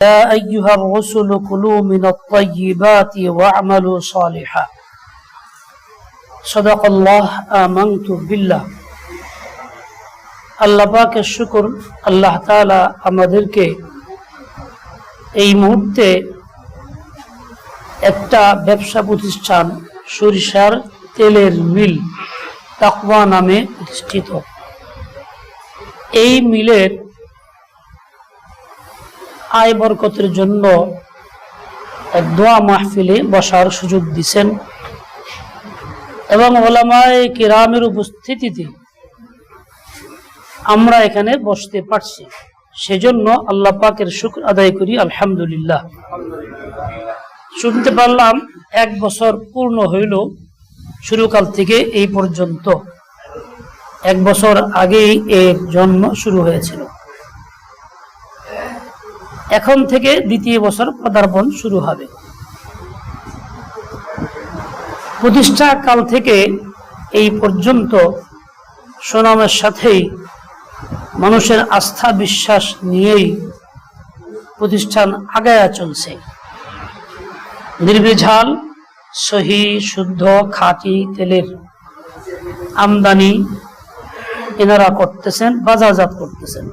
يا أيها الرسل كلوا من الطيبات واعملوا صالحا صدق الله آمنت بالله আল্লাহ পাকের শুকর আল্লাহ তাআলা আমাদেরকে এই মুহূর্তে একটা ব্যবসা প্রতিষ্ঠান সরিষার তেলের মিল তাকওয়া নামে প্রতিষ্ঠিত এই মিলের আয় বরকতের জন্য এক দোয়া মাহফিলে বসার সুযোগ দিছেন। এবং ওলামায় কিরামের উপস্থিতিতে আমরা এখানে বসতে পারছি। সেজন্য আল্লাহ পাকের শুক্র আদায় করি, আলহামদুলিল্লাহ। শুনতে পারলাম এক বছর পূর্ণ হইল শুরুকাল থেকে এই পর্যন্ত। এক বছর আগেই এর জন্ম শুরু হয়েছিল। এখন থেকে দ্বিতীয় বছর পদার্পণ শুরু হবে। প্রতিষ্ঠা কাল থেকে এই পর্যন্ত সুনামের সাথেই মানুষের আস্থা, বিশ্বাস নিয়েই প্রতিষ্ঠান আগায়া চলছে। নির্বিঝাল, সহি, শুদ্ধ, খাঁটি তেলের আমদানি এনারা করতেছেন, বাজারজাত করতেছেন।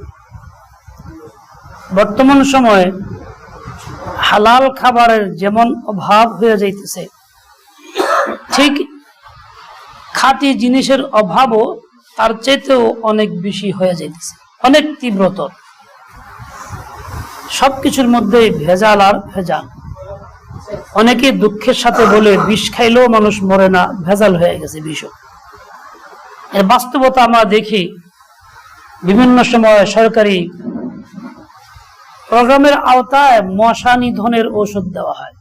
বর্তমান সময়ে হালাল খাবারের যেমন অভাব হয়ে যাইতেছে, ঠিক খাঁটি জিনিসের অভাবও তার চাইতেও অনেক বেশি হয়ে যাইতেছে, অনেক তীব্রতর। সবকিছুর মধ্যে ভেজাল আর ভেজাল। অনেকে দুঃখের সাথে বলে, বিষ খাইলেও মানুষ মরে না, ভেজাল হয়ে গেছে বিষ এর বাস্তবতা আমরা দেখি বিভিন্ন সময় সরকারি প্রোগ্রামের আওতায় মশা নিধনের ঔষধ দেওয়া হয়।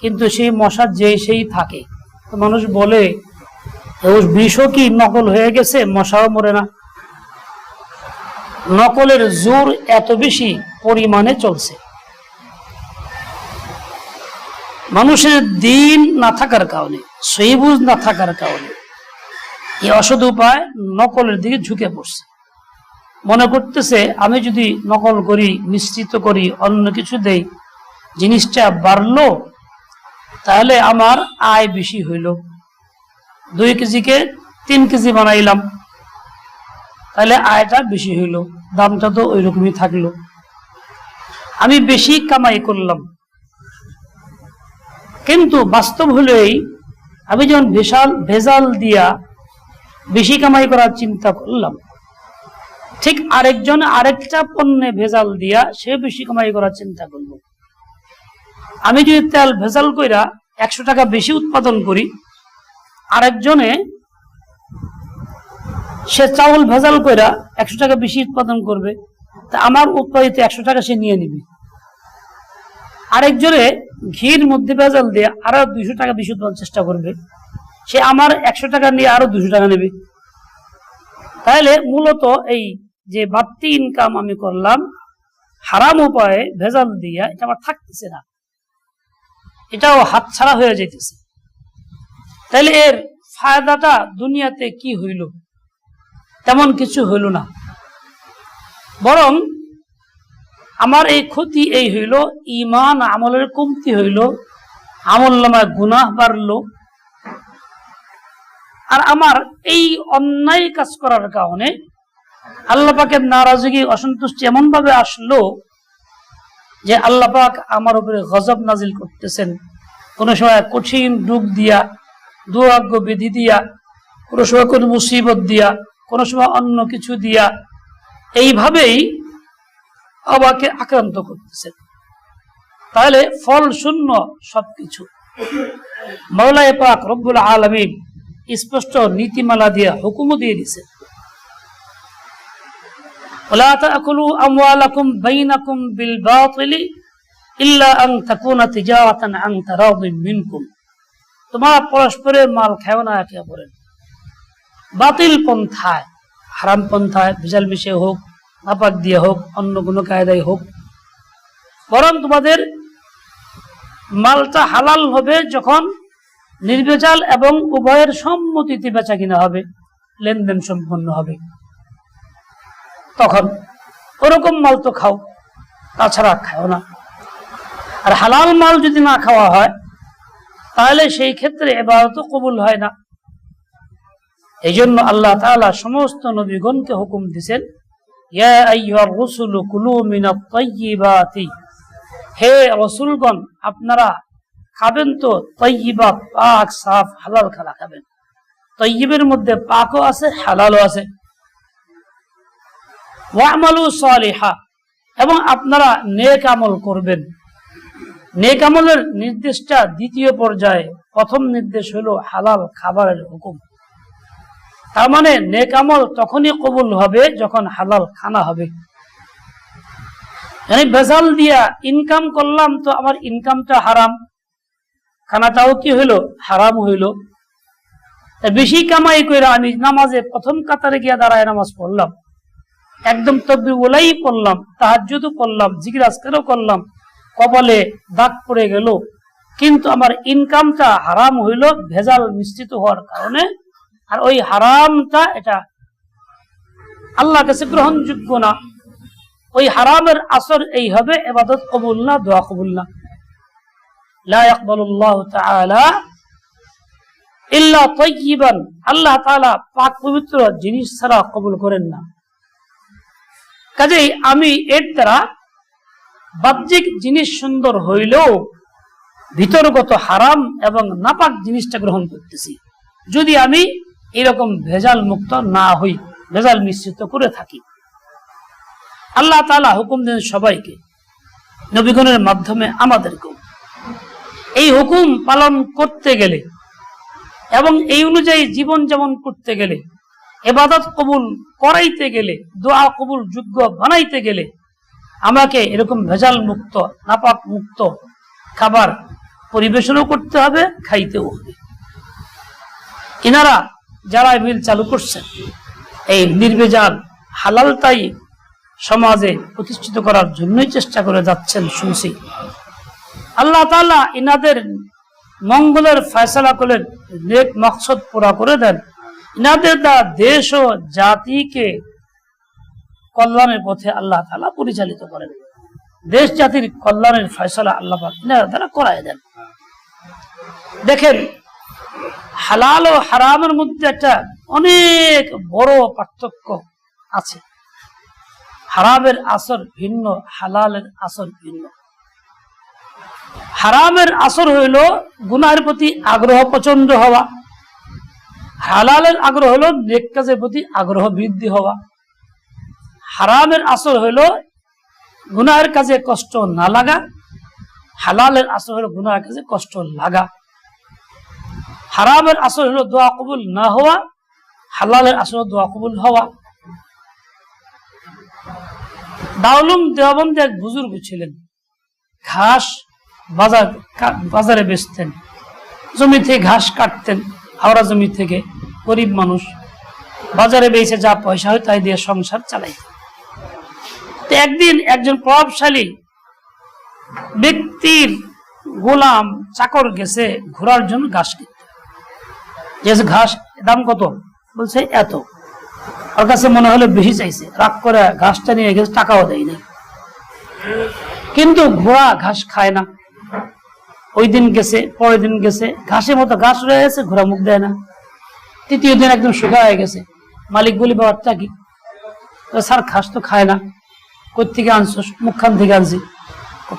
কিন্তু সেই মশা যে সেই থাকে। তো মানুষ বলে বিষও কি নকল হয়ে গেছে? মশাও মরে না। নকলের জোর এত বেশি পরিমাণে চলছে। মানুষের দিন না থাকার কারণে সইবুজ না থাকার কারণে এই অসৎ উপায় নকলের দিকে ঝুঁকে পড়ছে। মনে করতেছে, আমি যদি নকল করি, মিশ্রিত করি, অন্য কিছু দেই, জিনিসটা বাড়লো, তাহলে আমার আয় বেশি হইল। দুই কেজিকে তিন কেজি বানাইলাম, তাহলে আয়টা বেশি হইল, দামটা তো ওই রকমই থাকল। আমি বেশি কামাই করলাম। কিন্তু বাস্তব হলেই আমি যখন ভেসাল, ভেজাল দিয়া বেশি কামাই করার চিন্তা করলাম ঠিক আরেকজন আরেকটা পণ্যে ভেজাল দিয়া সে বেশি কামাই করার চিন্তা করল। আমি যদি তেল ভেজাল কইরা একশো টাকা বেশি উৎপাদন করি, আরেকজনে সে চাউল ভেজাল কইরা একশো টাকা বেশি উৎপাদন করবে, তা আমার উৎপাদিত একশো টাকা সে নিয়ে নিবে। আরেকজনে ঘির মধ্যে ভেজাল দিয়ে আরও দুইশো টাকা বেশি উৎপাদন চেষ্টা করবে, সে আমার একশো টাকা নিয়ে আরও দুশো টাকা নেবে। তাহলে মূলত এই যে বাড়তি ইনকাম আমি করলাম, হারাম উপায়ে ভেজাল দিয়া এটা আমার থাকতেছে না। এটাও হাতছাড়া হয়ে যাইতেছে। তাহলে এর ফায়দাটা দুনিয়াতে কি হইল? তেমন কিছু হইল না। বরং আমার এই ক্ষতি এই হইল ইমান আমলের কমতি হইল, আমল নামায় গুনাহ বাড়লো। আর আমার এই অন্যায় কাজ করার কারণে আল্লাহ পাকের নারাজগি অসন্তুষ্টি এমন ভাবে আসলো যে আল্লাহ পাক আমার উপরে গজব নাজিল করতেছেন। কোন সময় কঠিন রূপ দিয়া, দুরাগ্য বিধি দিয়া, কোন সময় কোন মুসিবত দিয়া, কোন সময় অন্য কিছু দিয়া, এইভাবেই আমাকে আক্রান্ত করতেছেন। তাহলে ফল শূন্য সবকিছু। মৌলায় পাক রব্বুল আলমিন স্পষ্ট নীতিমালা দিয়ে হুকুমও দিয়ে দিছে ولا تأكلوا أموالكم بينكم بالباطل إلا أن تكون تجارة عن تراض منكم তোমরা পরস্পরের মাল খাও না একে অপরের বাতিল পন্থায় হারাম পন্থায় ভেজাল মিশে হোক নাপাক দিয়ে হোক অন্য কোনো কায়দায় হোক বরং তোমাদের মালটা হালাল হবে যখন নির্বেজাল এবং উভয়ের সম্মতিতে বেচা কিনা হবে লেনদেন সম্পন্ন হবে তখন ওরকম মাল তো খাও, তাছাড়া খাও না। আর হালাল মাল যদি না খাওয়া হয়, তাহলে সেই ক্ষেত্রে এবারত কবুল হয় না। এই জন্য আল্লাহ তাআলা সমস্ত নবীগণকে হুকুম দিছেন হে রসুলগণ, আপনারা খাবেন তো তৈবা পাক, সাফ, হালাল খালা খাবেন। তৈবের মধ্যে পাকও আছে, হালালও আছে। এবং আপনারা নেক আমল করবেন। নেক আমলের নির্দেশটা দ্বিতীয় পর্যায়ে, প্রথম নির্দেশ হলো হালাল খাবারের হুকুম। তার মানে নেক আমল তখনই কবুল হবে যখন হালাল খানা হবে। মানে বেজাল দিয়া ইনকাম করলাম তো আমার ইনকামটা হারাম। খানাটাও কি হইল? হারাম হইল। বেশি কামাই করে আমি নামাজে প্রথম কাতারে গিয়া দাঁড়ায় নামাজ পড়লাম। একদম তব্বি ওলাই পড়লাম তাহাজ্জুদও পড়লাম জিজ্ঞাসকারও করলাম কপালে দাগ পড়ে গেল। কিন্তু আমার ইনকামটা হারাম হইল, ভেজাল মিশ্রিত হওয়ার কারণে। আর ওই হারামটা এটা আল্লাহ কাছে গ্রহণযোগ্য না। ওই হারামের আসর এই হবে, এবাদত কবুল না, দোয়া কবুল না। আল্লাহ পাক পবিত্র জিনিস ছাড়া কবুল করেন না। কাজেই আমি এর দ্বারা বাহ্যিক জিনিস সুন্দর হইলেও ভিতরগত হারাম এবং নাপাক জিনিসটা গ্রহণ করতেছি। যদি আমি এরকম ভেজাল মুক্ত না হই, ভেজাল মিশ্রিত করে থাকি। আল্লাহ তাআলা হুকুম দেন সবাইকে, নবীগণের মাধ্যমে আমাদেরকেও। এই হুকুম পালন করতে গেলে এবং এই অনুযায়ী জীবন যেমন করতে গেলে এবাদত কবুল করাইতে গেলে, দোয়া কবুল যোগ্য বানাইতে গেলে, আমাকে এরকম ভেজাল মুক্ত, নাপাক মুক্ত খাবার পরিবেশনও করতে হবে, খাইতেও হবে। এনারা যারা মিল চালু করছেন, এই নির্বেজাল হালালতাই সমাজে প্রতিষ্ঠিত করার জন্যই চেষ্টা করে যাচ্ছেন শুনছি। আল্লাহ তালা ইনাদের মঙ্গলের ফয়সালা করলেন, নেক মকসদ পুরা করে দেন। ইনাদের দ্বারা দেশ ও জাতিকে কল্যাণের পথে আল্লাহ তাআলা পরিচালিত করেন। দেশ জাতির কল্যাণের ফয়সালা আল্লাহ ইনার দ্বারা করায় দেন। দেখেন, হালাল ও হারামের মধ্যে একটা অনেক বড় পার্থক্য আছে। হারামের আসর ভিন্ন, হালালের আসর ভিন্ন। হারামের আসর হইল গুনাহের প্রতি আগ্রহ প্রচণ্ড হওয়া। হালালের আগ্রহ হলো নেক কাজের প্রতি আগ্রহ বৃদ্ধি হওয়া। হারামের আসর হইল গুনাহের কাজে কষ্ট না লাগা। হালালের আসর হলো গুনাহের কাজে কষ্ট লাগা। হারামের আসর হলো দোয়া কবুল না হওয়া। হালালের আসর দোয়া কবুল হওয়া। দাউলুম দেওবন্দে এক বুজুর্গ ছিলেন। ঘাস বাজার বাজারে বেচতেন। জমি থেকে ঘাস কাটতেন, হাওড়া জমি থেকে। গরিব মানুষ বাজারে বেচে যা পয়সা হয় তাই দিয়ে সংসার চালাইতেন তো একদিন একজন প্রভাবশালী ব্যক্তির গোলাম চাকর গেছে ঘোরার জন্য ঘাস কিনতে। ঘাস দাম কত? বলছে এত। ওর কাছে মনে হলো বেশি চাইছে। রাগ করে ঘাসটা নিয়ে গেছে, টাকাও দেয় নাই। কিন্তু ঘোড়া ঘাস খায় না। ওই দিন গেছে, পরের দিন গেছে, ঘাসের মতো ঘাস রয়ে গেছে, ঘোড়া মুখ দেয় না। তৃতীয় দিন একদম শুকা হয়ে গেছে। মালিক বলি বাবারটা কি? স্যার, ঘাস তো খায় না। কোথেকে আনছস? মুখখান থেকে আনছি।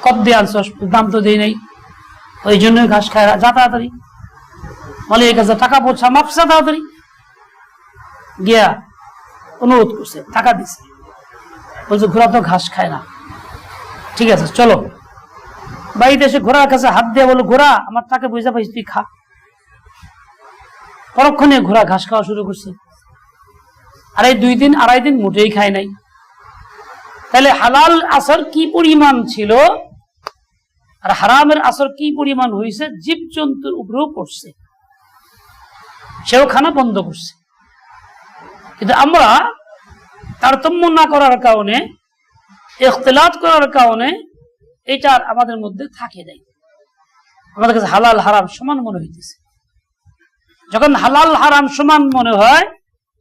কত দিয়ে আনছস? দাম তো দেই নাই। ওই জন্য ঘাস খায় যা তাড়াতাড়ি। মালিকের কাছে টাকা পৌঁছা মাপসা তাড়াতাড়ি। গিয়া অনুরোধ করছে, টাকা দিছে। বলছে, ঘোড়া তো ঘাস খায় না। ঠিক আছে, চলো। বাড়িতে এসে ঘোড়ার কাছে হাত দিয়ে বলো ঘোড়া, আমার তাকে বুঝা পাইছি তুই খা। পরক্ষণে ঘোড়া ঘাস খাওয়া শুরু করছে। আর এই দুই দিন, আড়াই দিন মোটেই খায় নাই। তাহলে হালাল আসর কি পরিমাণ ছিল? আর হারামের আসর কি পরিমাণ হয়েছে জীব জন্তুর উপরেও পড়ছে। সেও খানা বন্ধ করছে। কিন্তু আমরা তারতম্য না করার কারণে ইখতলাত করার কারণে এটা আমাদের মধ্যে থাকে নাই। আমাদের কাছে হালাল, হারাম সমান মনে হইতেছে। যখন হালাল হারাম সমান মনে হয়,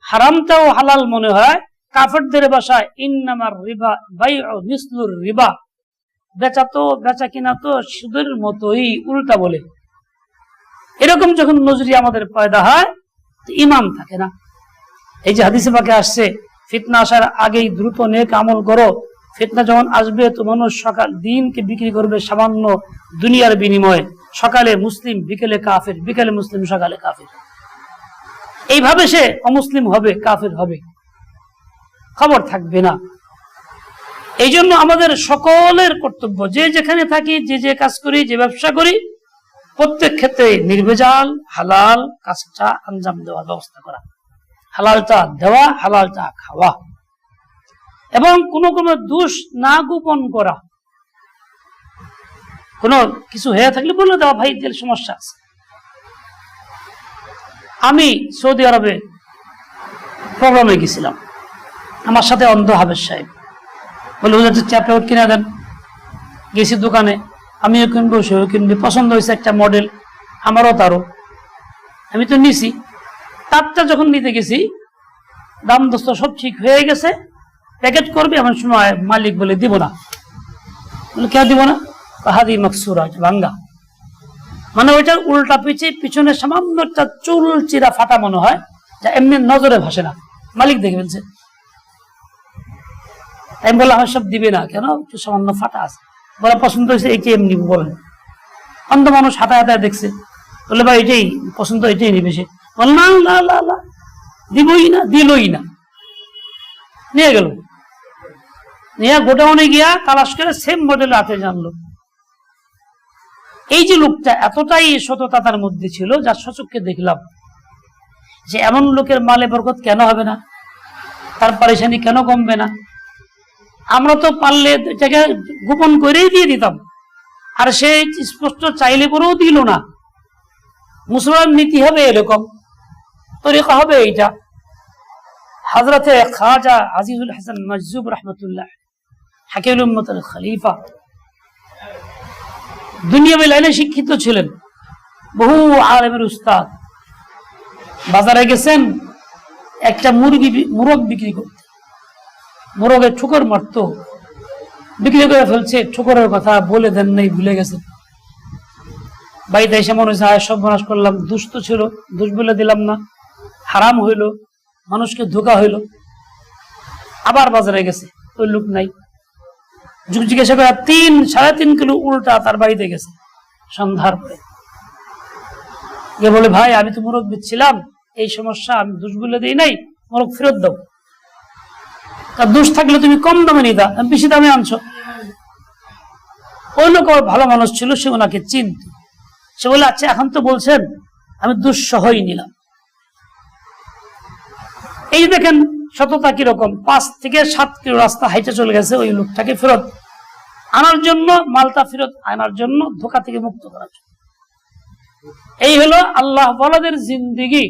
হারামটাও হালাল মনে হয়, কাফেরদের ভাষায় ইন্নামার রিবা বাই মিসলুর রিবা। বেচা তো, বেচা কিনা তো সুদের মতোই উল্টা বলে। এরকম যখন নজরি আমাদের পয়দা হয় ইমাম থাকে না। এই যে হাদিসে পাকে আসছে, ফিতনা আসার আগেই দ্রুত নেক আমল করো। ফিতনা যখন আসবে, তো মানুষ সকাল দিনকে বিক্রি করবে সামান্য দুনিয়ার বিনিময়ে। সকালে মুসলিম, বিকেলে কাফের, বিকেলে মুসলিম, সকালে কাফের। এইভাবে সে অমুসলিম হবে, কাফের হবে। খবর থাকবে না। এই জন্য আমাদের সকলের কর্তব্য, যে যেখানে থাকি, যে যে কাজ করি, যে ব্যবসা করি, প্রত্যেক ক্ষেত্রে নির্ভেজাল, হালাল কাজটা আঞ্জাম দেওয়ার ব্যবস্থা করা। হালালটা দেওয়া, হালালটা খাওয়া। এবং কোনো কোনো দোষ না গোপন করা। কোনো কিছু হয়ে থাকলে বলে দেওয়া ভাই দিল সমস্যা আছে। আমি সৌদি আরবে প্রোগ্রামে গেছিলাম। আমার সাথে অন্ধ হাবের সাহেব। বলে, হুজুর চ্যাপটা কিনে দেন। গেছি দোকানে। আমিও কিনবো সেও কিনবি পছন্দ হয়েছে একটা মডেল আমারও তারও। আমি তো নিছি। তারটা যখন নিতে গেছি, দাম দোস্ত সব ঠিক হয়ে গেছে। প্যাকেট করবে, এমন সময় মালিক বলে, দিব না। বলে, কে দিব না? হাদি মকসুরা ভাঙ্গা। মানে ওইটার উল্টা পিছে, পিছনে সামান্য একটা চুল চিরা ফাটা মনে হয়, যা এমনি নজরে ভাসে না। মালিক দেখবেন ফেলছে। আমি বললাম আমার সব দিবে না কেন? একটু সামান্য ফাটা আছে। বলে পছন্দ হয়েছে এইটি এমনি বলেন। অন্ধ মানুষ হাতায় হাতায় দেখছে। বলে ভাই, এটাই, পছন্দ, এটাই নিবে সে। না না না দিবই না, দিলই না। নিয়ে গেল। নিয়ে গোডাউনে গিয়া তালাশ করে সেম মডেল হাতে জানলো। এই যে লোকটা এতটাই সততা তার মধ্যে ছিল যার সচককে দেখলাম যে এমন লোকের মালে বরকত কেন হবে না? তার পারেশানি কেন কমবে না? আমরা তো পারলে এটাকে গোপন করেই দিয়ে দিতাম। আর সে স্পষ্ট চাইলে করেও দিল না। মুসলমান নীতি হবে এরকম, তরিকা হবে এইটা। হাজরতে খাজা আজিজুল হাসান মজুব রহমতুল্লাহ উম্মতের খলিফা। দুনিয়াবী লাইনে শিক্ষিত ছিলেন। বহু আলেমের উস্তাদ। বাজারে গেছেন, একটা মুরগি মুরগ বিক্রি করতে। মোরগের ঠুকর মারতো। বিক্রি করে ফেলছে, ঠুকরের কথা বলে দেন নাই, ভুলে গেছে। বাড়িতে এসে মনে হচ্ছে সব বনাশ করলাম। দুষ্ট ছিল, দুষ বলে দিলাম না। হারাম হইল, মানুষকে ধোকা হইল। আবার বাজারে গেছে, ওই লোক নাই। জিজ্ঞাসা করে, তিন, সাড়ে তিন কিলো উল্টা তার বাড়িতে গেছে সন্ধ্যার পরে। গিয়ে বলে, ভাই, আমি তো মোরগ দিচ্ছিলাম এই সমস্যা আমি দুষ বলে দিই নাই মোরগ ফেরত দাও। তার দোষ থাকলে তুমি কম দামে নিতা বেশি দামে আনছো। ওই লোক ভালো মানুষ ছিল, সে ওনাকে চিনত। সে বলে আচ্ছা এখন তো বলছেন, আমি দুঃসহই নিলাম। এই দেখেন সততা কীরকম? পাঁচ থেকে সাত কিলো রাস্তা হাইটে চলে গেছে ওই লোকটাকে ফেরত আনার জন্য, মালটা ফেরত আনার জন্য ধোকা থেকে মুক্ত করার জন্য। এই হলো আল্লাহ বলাদের জিন্দিগি।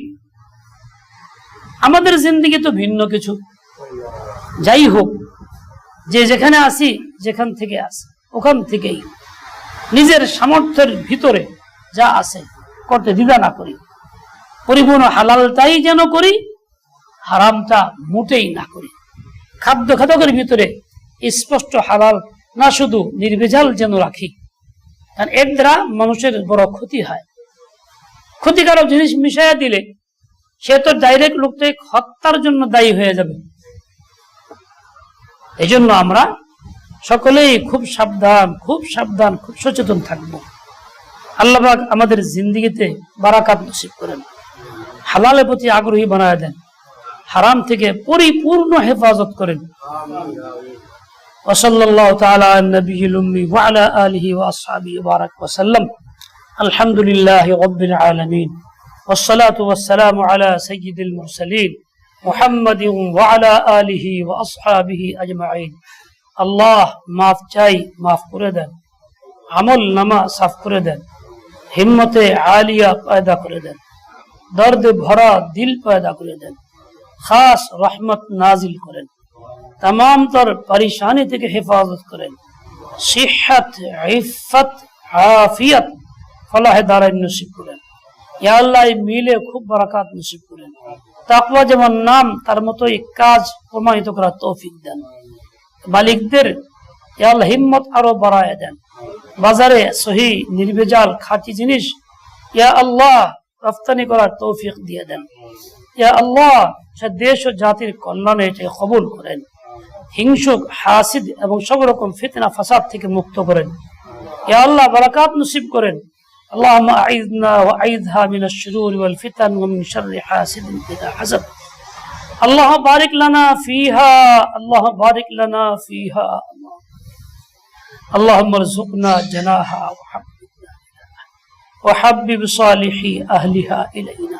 আমাদের জিন্দিগি তো ভিন্ন কিছু। যাই হোক, যে যেখানে আসি যেখান থেকে আসি ওখান থেকেই নিজের সামর্থ্যের ভিতরে যা আছে করতে দ্বিধা না করি। পরিপূর্ণ হালালটাই যেন করি হারামটা মোটেই না করি। খাদ্য খাদকের ভিতরে স্পষ্ট হালাল না শুধু নির্ভেজাল যেন রাখি, কারণ এর দ্বারা মানুষের বড় ক্ষতি হয়। ক্ষতিকারক জিনিস মিশাইয়া দিলে সে তো ডাইরেক্ট লোকটাকে হত্যার জন্য দায়ী হয়ে যাবে। এই জন্য আমরা সকলেই খুব সাবধান খুব সাবধান, খুব সচেতন থাকব। আল্লাহবাক আমাদের জিন্দিগিতে বারাকাত নসিব করেন। হালালের প্রতি আগ্রহী বানায় দেন। হারাম থেকে পরিপূর্ণ হেফাজত করেন وصلى الله تعالى على النبي الأمي وعلى آله وأصحابه وبارك وسلم الحمد لله رب العالمين والصلاة والسلام على سيد المرسلين محمد وعلى آله وأصحابه أجمعين আল্লাহ মাফ চাই মাফ করে দেন আমল নামা সাফ করে দেন হিম্মতে আলিয়া পয়দা করে দেন দর্দে ভরা দিল পয়দা করে দেন খাস রহমত নাজিল করেন। তাম তর পরিশানি থেকে হেফাজত করেন। ইফত হাফিয়ত ফলাহে নসিব করেন। মিলে খুব বরাকাত নসিব করেন। তাকওয়া যেমন নাম, তার কাজ প্রমাণিত করার তৌফিক দেন। মালিকদের আল্লাহ হিম্মত আরও বাড়ায় দেন। বাজারে সহি, নির্ভেজাল, খাঁটি জিনিস ইয়া আল্লাহ, রফতানি করার তৌফিক দিয়ে দেন। ইয়া আল্লাহ সে দেশ ও জাতির কল্যাণে এটাকে কবুল করেন হিংসুক হাসিদ এবং সব রকম ফিতনা ফাসাদ থেকে মুক্ত করেন ইয়া আল্লাহ বারাকাত নসিব করেন اللهم أعذنا وأعذها من الشرور والفتن ومن شر حاسد إذا حسد اللهم بارك لنا فيها اللهم بارك لنا فيها اللهم ارزقنا جناها وحببنا وحبب صالحي أهلها إلينا